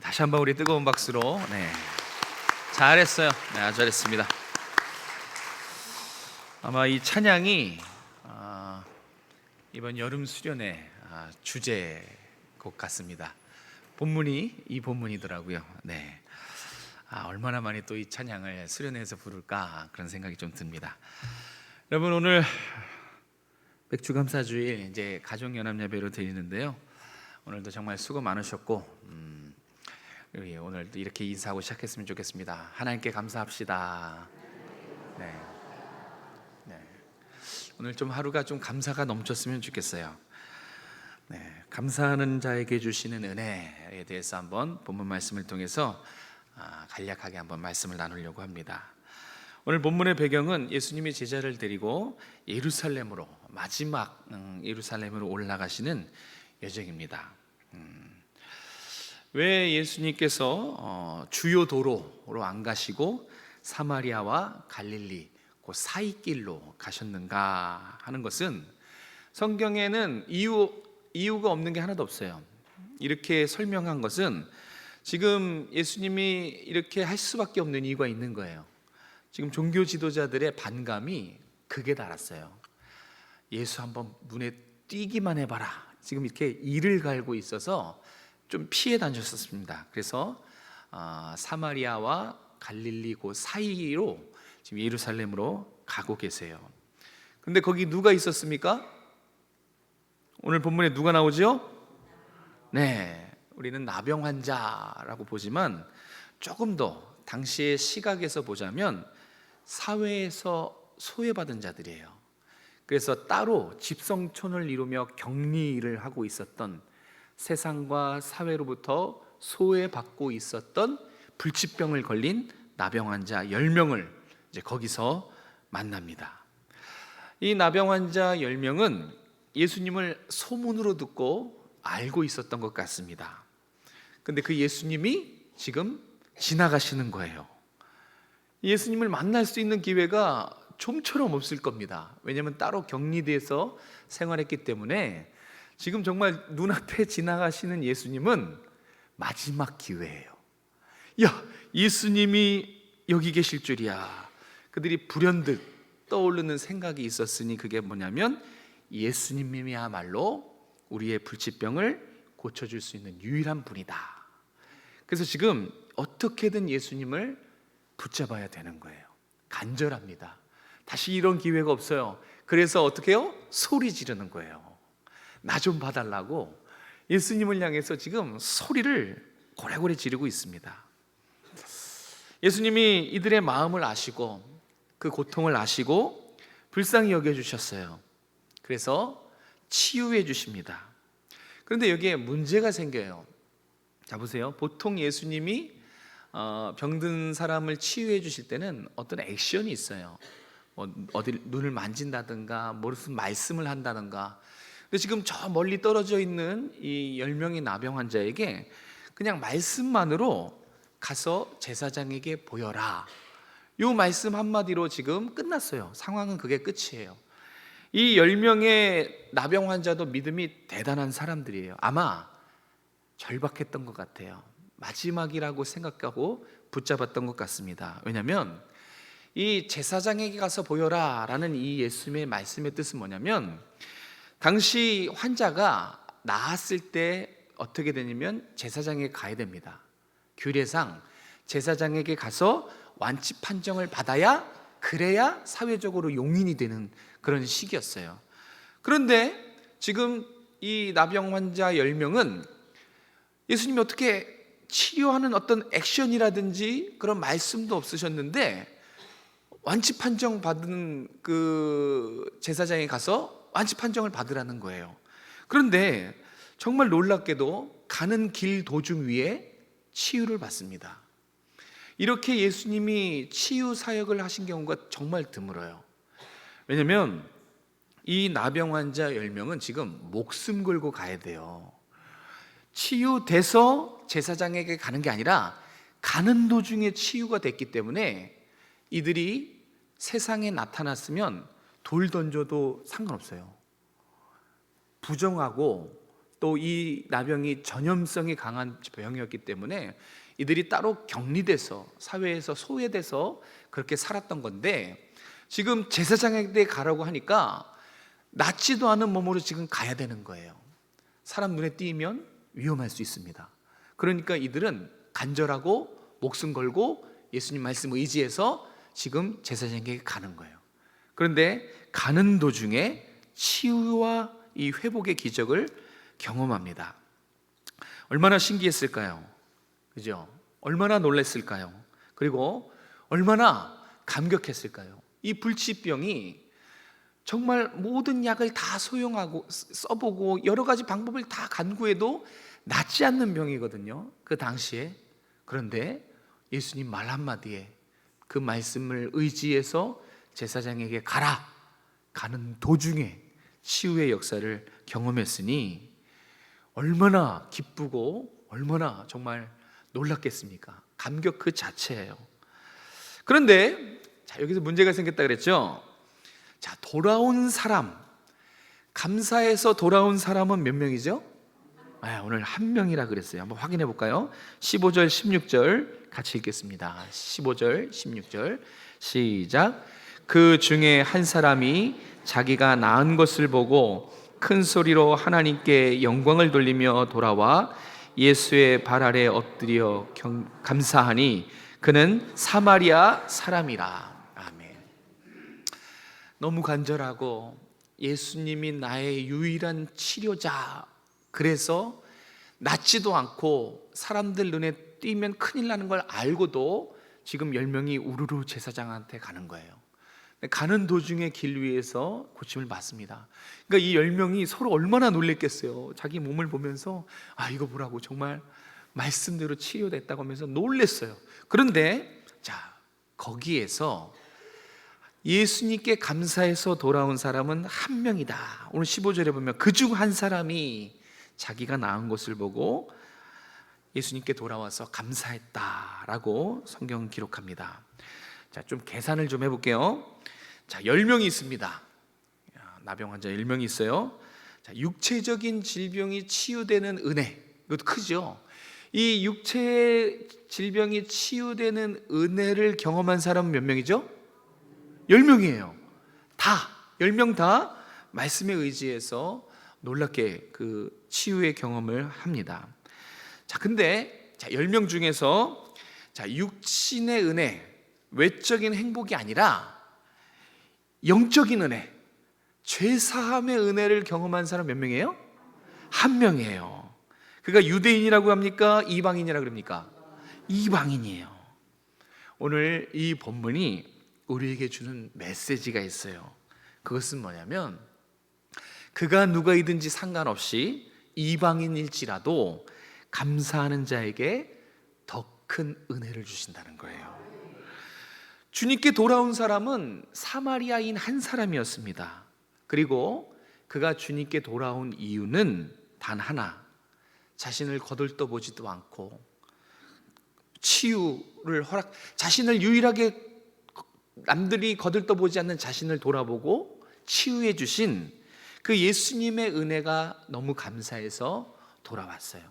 다시 한번 우리 뜨거운 박수로 네. 잘했어요. 네, 잘했습니다. 아마 이 찬양이 아, 이번 여름 수련회 아, 주제곡 같습니다. 본문이 이 본문이더라고요. 네. 아, 얼마나 많이 또 이 찬양을 수련회에서 부를까 그런 생각이 좀 듭니다. 여러분 오늘 백주감사주일 이제 가족연합 예배로 드리는데요. 오늘도 정말 수고 많으셨고 음, 우리 오늘도 이렇게 인사하고 시작했으면 좋겠습니다. 하나님께 감사합시다. 네. 네. 오늘 좀 하루가 좀 감사가 넘쳤으면 좋겠어요. 네, 감사하는 자에게 주시는 은혜에 대해서 한번 본문 말씀을 통해서 아, 간략하게 한번 말씀을 나누려고 합니다. 오늘 본문의 배경은 예수님이 제자를 데리고 예루살렘으로 마지막 음, 예루살렘으로 올라가시는 여정입니다. 음, 왜 예수님께서 어, 주요 도로로 안 가시고 사마리아와 갈릴리 그 사이길로 가셨는가 하는 것은 성경에는 이유 이유가 없는 게 하나도 없어요. 이렇게 설명한 것은 지금 예수님이 이렇게 할 수밖에 없는 이유가 있는 거예요. 지금 종교 지도자들의 반감이 극에 달았어요. 예수 한번 눈에 띄기만 해봐라. 지금 이렇게 이를 갈고 있어서 좀 피해 다녔었습니다. 그래서 아, 사마리아와 갈릴리 그 사이로 지금 예루살렘으로 가고 계세요. 근데 거기 누가 있었습니까? 오늘 본문에 누가 나오죠? 네, 우리는 나병 환자라고 보지만 조금 더 당시의 시각에서 보자면 사회에서 소외받은 자들이에요. 그래서 따로 집성촌을 이루며 격리를 하고 있었던 세상과 사회로부터 소외받고 있었던 불치병을 걸린 나병 환자 10명을 이제 거기서 만납니다. 이 나병 환자 10명은 예수님을 소문으로 듣고 알고 있었던 것 같습니다. 근데 그 예수님이 지금 지나가시는 거예요. 예수님을 만날 수 있는 기회가 좀처럼 없을 겁니다. 왜냐하면 따로 격리돼서 생활했기 때문에 지금 정말 눈앞에 지나가시는 예수님은 마지막 기회예요. 야, 예수님이 여기 계실 줄이야. 그들이 불현듯 떠오르는 생각이 있었으니 그게 뭐냐면 예수님이야말로 우리의 불치병을 고쳐줄 수 있는 유일한 분이다. 그래서 지금 어떻게든 예수님을 붙잡아야 되는 거예요. 간절합니다. 다시 이런 기회가 없어요. 그래서 어떻게 해요? 소리 지르는 거예요. 나 좀 봐달라고 예수님을 향해서 지금 소리를 고래고래 지르고 있습니다. 예수님이 이들의 마음을 아시고 그 고통을 아시고 불쌍히 여겨 주셨어요. 그래서 치유해 주십니다. 그런데 여기에 문제가 생겨요. 자 보세요. 보통 예수님이 어, 병든 사람을 치유해 주실 때는 어떤 액션이 있어요. 뭐 어디 눈을 만진다든가 무슨 말씀을 한다든가. 근데 지금 저 멀리 떨어져 있는 이열 명의 나병 환자에게 그냥 말씀만으로 가서 제사장에게 보여라. 요 말씀 한마디로 지금 끝났어요. 상황은 그게 끝이에요. 이열 명의 나병 환자도 믿음이 대단한 사람들이에요. 아마 절박했던 것 같아요. 마지막이라고 생각하고 붙잡았던 것 같습니다. 왜냐하면 이 제사장에게 가서 보여라 라는 이 예수님의 말씀의 뜻은 뭐냐면 당시 환자가 나았을 때 어떻게 되냐면 제사장에게 가야 됩니다. 규례상 제사장에게 가서 완치 판정을 받아야 그래야 사회적으로 용인이 되는 그런 시기였어요. 그런데 지금 이 나병 환자 10명은 예수님이 어떻게 치료하는 어떤 액션이라든지 그런 말씀도 없으셨는데 완치 판정 받은 그 제사장에 가서 완치 판정을 받으라는 거예요. 그런데 정말 놀랍게도 가는 길 도중 위에 치유를 받습니다. 이렇게 예수님이 치유 사역을 하신 경우가 정말 드물어요. 왜냐면 이 나병 환자 10명은 지금 목숨 걸고 가야 돼요. 치유돼서 제사장에게 가는 게 아니라 가는 도중에 치유가 됐기 때문에 이들이 세상에 나타났으면 돌 던져도 상관없어요. 부정하고 또 이 나병이 전염성이 강한 병이었기 때문에 이들이 따로 격리돼서 사회에서 소외돼서 그렇게 살았던 건데 지금 제사장에게 가라고 하니까 낫지도 않은 몸으로 지금 가야 되는 거예요. 사람 눈에 띄면 위험할 수 있습니다. 그러니까 이들은 간절하고 목숨 걸고 예수님 말씀 의지해서 지금 제사장에게 가는 거예요. 그런데 가는 도중에 치유와 이 회복의 기적을 경험합니다. 얼마나 신기했을까요? 그죠? 얼마나 놀랐을까요? 그리고 얼마나 감격했을까요? 이 불치병이 정말 모든 약을 다 소용하고 써보고 여러 가지 방법을 다 간구해도 낫지 않는 병이거든요. 그 당시에 그런데 예수님 말 한마디에 그 말씀을 의지해서 제사장에게 가라 가는 도중에 치유의 역사를 경험했으니 얼마나 기쁘고 얼마나 정말 놀랐겠습니까? 감격 그 자체예요. 그런데 자, 여기서 문제가 생겼다 그랬죠? 자, 돌아온 사람 감사해서 돌아온 사람은 몇 명이죠? 아, 오늘 한 명이라 그랬어요. 한번 확인해 볼까요? 15절, 16절 같이 읽겠습니다. 15절, 16절 시작. 그 중에 한 사람이 자기가 낳은 것을 보고 큰 소리로 하나님께 영광을 돌리며 돌아와 예수의 발 아래 엎드려 경- 감사하니 그는 사마리아 사람이라. 아멘. 너무 간절하고 예수님이 나의 유일한 치료자. 그래서 낫지도 않고 사람들 눈에 띄면 큰일 나는 걸 알고도 지금 열 명이 우르르 제사장한테 가는 거예요. 가는 도중에 길 위에서 고침을 받습니다. 그러니까 이 열 명이 서로 얼마나 놀랬겠어요. 자기 몸을 보면서 아 이거 보라고 정말 말씀대로 치료됐다고 하면서 놀랬어요. 그런데 자 거기에서 예수님께 감사해서 돌아온 사람은 한 명이다. 오늘 15절에 보면 그 중 한 사람이 자기가 낳은 것을 보고 예수님께 돌아와서 감사했다라고 성경 기록합니다. 자, 좀 계산을 좀 해볼게요. 자, 10명이 있습니다. 야, 나병 환자 10명이 있어요. 자, 육체적인 질병이 치유되는 은혜. 이것도 크죠? 이 육체 질병이 치유되는 은혜를 경험한 사람은 몇 명이죠? 10명이에요. 다, 10명 다 말씀에 의지해서 놀랍게 그 치유의 경험을 합니다. 자, 근데 자, 10명 중에서 자, 육신의 은혜, 외적인 행복이 아니라 영적인 은혜, 죄 사함의 은혜를 경험한 사람 몇 명이에요? 한 명이에요. 그가 유대인이라고 합니까? 이방인이라고 그럽니까? 이방인이에요. 오늘 이 본문이 우리에게 주는 메시지가 있어요. 그것은 뭐냐면 그가 누가이든지 상관없이 이방인일지라도 감사하는 자에게 더 큰 은혜를 주신다는 거예요. 주님께 돌아온 사람은 사마리아인 한 사람이었습니다. 그리고 그가 주님께 돌아온 이유는 단 하나. 자신을 거들떠 보지도 않고 치유를 허락 자신을 유일하게 남들이 거들떠 보지 않는 자신을 돌아보고 치유해 주신 그 예수님의 은혜가 너무 감사해서 돌아왔어요.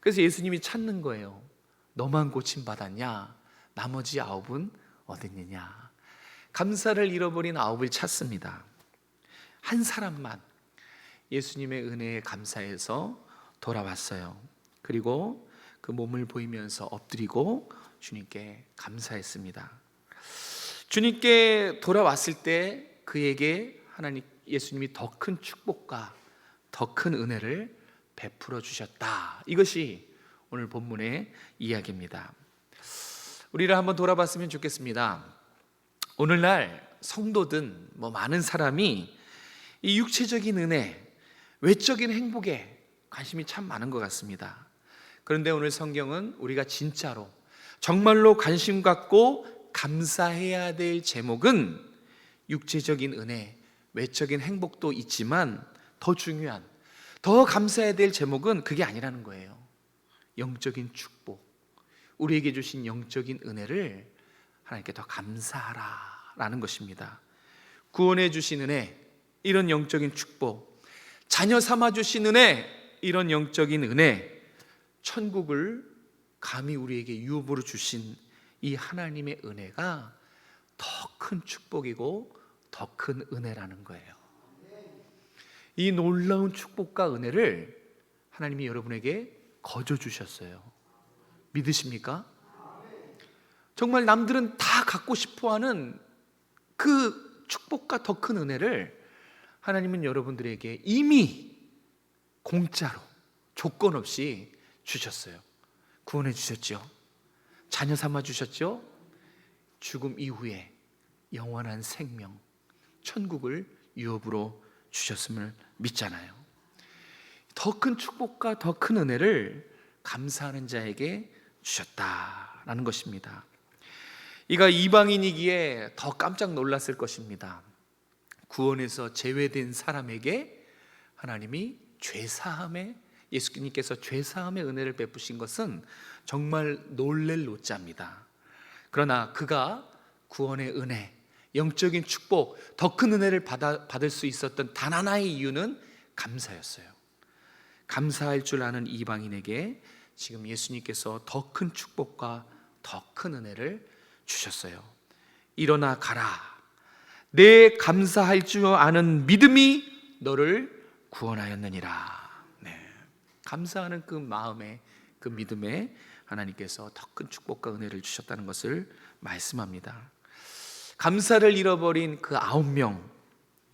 그래서 예수님이 찾는 거예요. 너만 고침 받았냐? 나머지 아홉은 어딨느냐? 감사를 잃어버린 아홉을 찾습니다. 한 사람만 예수님의 은혜에 감사해서 돌아왔어요. 그리고 그 몸을 보이면서 엎드리고 주님께 감사했습니다. 주님께 돌아왔을 때 그에게 하나님 예수님이 더 큰 축복과 더 큰 은혜를 베풀어 주셨다. 이것이 오늘 본문의 이야기입니다. 우리를 한번 돌아봤으면 좋겠습니다. 오늘날 성도든 뭐 많은 사람이 이 육체적인 은혜, 외적인 행복에 관심이 참 많은 것 같습니다. 그런데 오늘 성경은 우리가 진짜로 정말로 관심 갖고 감사해야 될 제목은 육체적인 은혜, 외적인 행복도 있지만 더 중요한, 더 감사해야 될 제목은 그게 아니라는 거예요. 영적인 축복, 우리에게 주신 영적인 은혜를 하나님께 더 감사하라라는 것입니다. 구원해 주신 은혜, 이런 영적인 축복, 자녀 삼아 주신 은혜, 이런 영적인 은혜, 천국을 감히 우리에게 유업으로 주신 이 하나님의 은혜가 더 큰 축복이고 더 큰 은혜라는 거예요. 이 놀라운 축복과 은혜를 하나님이 여러분에게 거저 주셨어요. 믿으십니까? 정말 남들은 다 갖고 싶어 하는 그 축복과 더 큰 은혜를 하나님은 여러분들에게 이미 공짜로 조건 없이 주셨어요. 구원해 주셨죠. 자녀 삼아 주셨죠. 죽음 이후에 영원한 생명, 천국을 유업으로 주셨음을 믿잖아요. 더 큰 축복과 더 큰 은혜를 감사하는 자에게 주셨다라는 것입니다. 이가 이방인이기에 더 깜짝 놀랐을 것입니다. 구원에서 제외된 사람에게 하나님이 죄사함의 예수님께서 죄사함의 은혜를 베푸신 것은 정말 놀랄 노자입니다. 그러나 그가 구원의 은혜, 영적인 축복, 더 큰 은혜를 받아, 받을 수 있었던 단 하나의 이유는 감사였어요. 감사할 줄 아는 이방인에게 지금 예수님께서 더 큰 축복과 더 큰 은혜를 주셨어요. 일어나 가라. 내 감사할 줄 아는 믿음이 너를 구원하였느니라. 네. 감사하는 그 마음에 그 믿음에 하나님께서 더 큰 축복과 은혜를 주셨다는 것을 말씀합니다. 감사를 잃어버린 그 아홉 명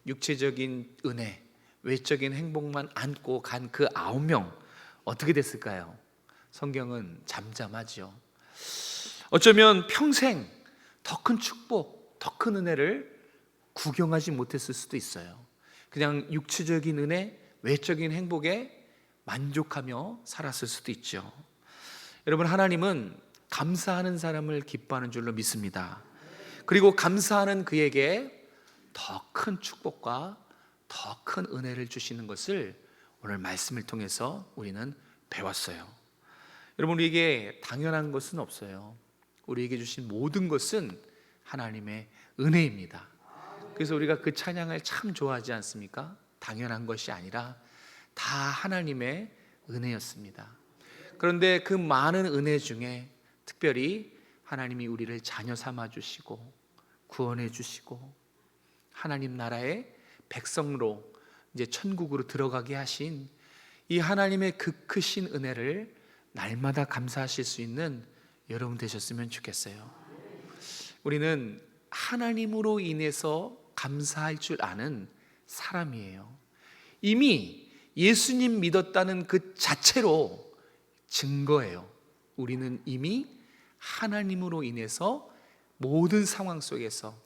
육체적인 은혜, 외적인 행복만 안고 간 그 아홉 명 어떻게 됐을까요? 성경은 잠잠하죠. 어쩌면 평생 더 큰 축복, 더 큰 은혜를 구경하지 못했을 수도 있어요. 그냥 육체적인 은혜, 외적인 행복에 만족하며 살았을 수도 있죠. 여러분, 하나님은 감사하는 사람을 기뻐하는 줄로 믿습니다. 그리고 감사하는 그에게 더 큰 축복과 더 큰 은혜를 주시는 것을 오늘 말씀을 통해서 우리는 배웠어요. 여러분, 우리에게 당연한 것은 없어요. 우리에게 주신 모든 것은 하나님의 은혜입니다. 그래서 우리가 그 찬양을 참 좋아하지 않습니까? 당연한 것이 아니라 다 하나님의 은혜였습니다. 그런데 그 많은 은혜 중에 특별히 하나님이 우리를 자녀 삼아 주시고 구원해 주시고 하나님 나라의 백성으로 이제 천국으로 들어가게 하신 이 하나님의 그 크신 은혜를 날마다 감사하실 수 있는 여러분 되셨으면 좋겠어요. 우리는 하나님으로 인해서 감사할 줄 아는 사람이에요. 이미 예수님 믿었다는 그 자체로 증거예요. 우리는 이미 하나님으로 인해서 모든 상황 속에서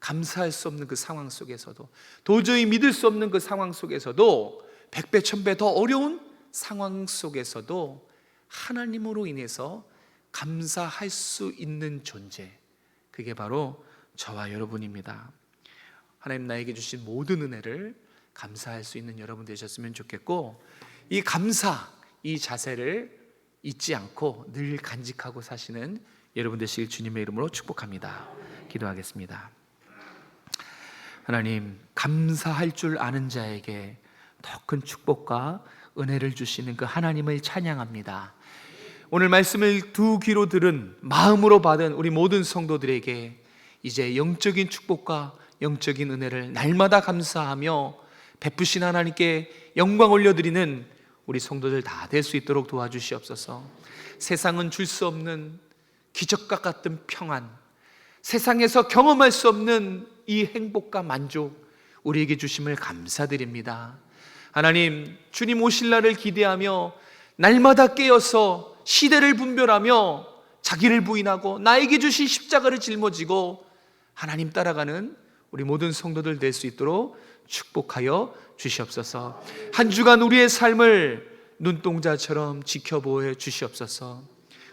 감사할 수 없는 그 상황 속에서도 도저히 믿을 수 없는 그 상황 속에서도 백배 천배 더 어려운 상황 속에서도 하나님으로 인해서 감사할 수 있는 존재 그게 바로 저와 여러분입니다. 하나님 나에게 주신 모든 은혜를 감사할 수 있는 여러분 되셨으면 좋겠고 이 감사 이 자세를 잊지 않고 늘 간직하고 사시는 여러분 되시길 주님의 이름으로 축복합니다. 기도하겠습니다. 하나님 감사할 줄 아는 자에게 더 큰 축복과 은혜를 주시는 그 하나님을 찬양합니다. 오늘 말씀을 두 귀로 들은 마음으로 받은 우리 모든 성도들에게 이제 영적인 축복과 영적인 은혜를 날마다 감사하며 베푸신 하나님께 영광 올려드리는 우리 성도들 다 될 수 있도록 도와주시옵소서. 세상은 줄 수 없는 기적과 같은 평안, 세상에서 경험할 수 없는 이 행복과 만족 우리에게 주심을 감사드립니다. 하나님, 주님 오실 날을 기대하며 날마다 깨어서 시대를 분별하며 자기를 부인하고 나에게 주신 십자가를 짊어지고 하나님 따라가는 우리 모든 성도들 될 수 있도록 축복하여 주시옵소서. 한 주간 우리의 삶을 눈동자처럼 지켜보여 주시옵소서.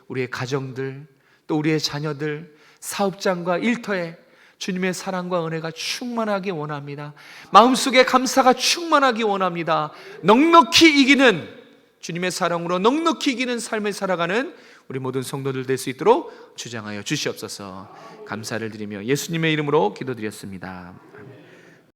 우리의 가정들, 또 우리의 자녀들, 사업장과 일터에 주님의 사랑과 은혜가 충만하기 원합니다. 마음속에 감사가 충만하기 원합니다. 넉넉히 이기는 주님의 사랑으로 넉넉히 이기는 삶을 살아가는 우리 모든 성도들 될 수 있도록 주장하여 주시옵소서. 감사를 드리며 예수님의 이름으로 기도드렸습니다.